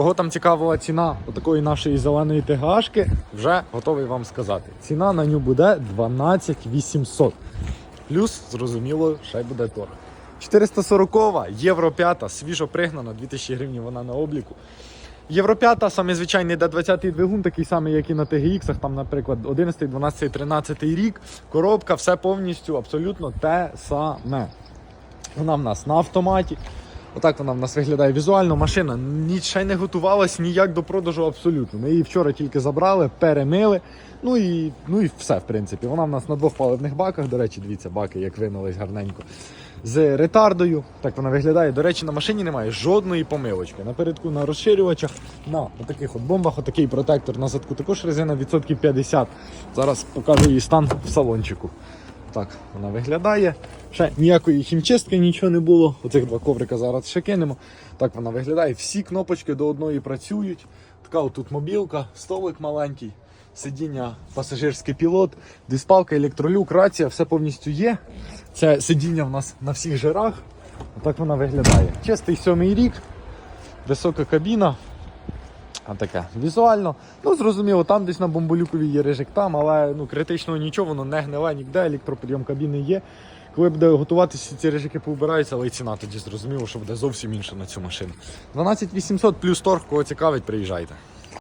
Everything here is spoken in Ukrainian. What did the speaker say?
Кого там цікавила ціна отакої нашої зеленої ТГшки, вже готовий вам сказати. Ціна на ню буде 12 800. Плюс, зрозуміло, ще й буде торг. 440 євро 5, свіжо пригнана, 2000 гривень вона на обліку. Євро 5, саме звичайний D20 двигун, такий самий, як і на TGX, там, наприклад, 11, 12, 13 рік. Коробка, все повністю абсолютно те саме. Вона в нас на автоматі. Отак вона в нас виглядає візуально. Машина ні, ще не готувалась ніяк до продажу абсолютно. Ми її вчора тільки забрали, перемили. Ну і, ну і все, в принципі. Вона в нас на двох паливних баках. До речі, дивіться, баки, як вимились гарненько. З ретардою. Так вона виглядає. До речі, на машині немає жодної помилочки. Напередку на розширювачах, на таких от бомбах, отакий протектор на задку. Також резина відсотків 50. Зараз покажу її стан в салончику. Так вона виглядає. Ще ніякої хімчистки, нічого не було. Оцих два коврика зараз ще кинемо. Так вона виглядає. Всі кнопочки до одної працюють. Така отут мобілка, столик маленький, сидіння, пасажирський пілот, диспалка, електролюк, рація, все повністю є. Це сидіння в нас на всіх жирах. Отак вона виглядає. Чистий сьомий рік, висока кабіна. А таке візуально. Ну, зрозуміло, там десь на бомболюкові є режик там, але ну, критичного нічого, воно не гниле ніде, електропідйом кабіни є. Коли буде готуватися, ці режики поубираються, але і ціна тоді зрозуміло, що буде зовсім інша на цю машину. 12800 плюс торг, кого цікавить, приїжджайте.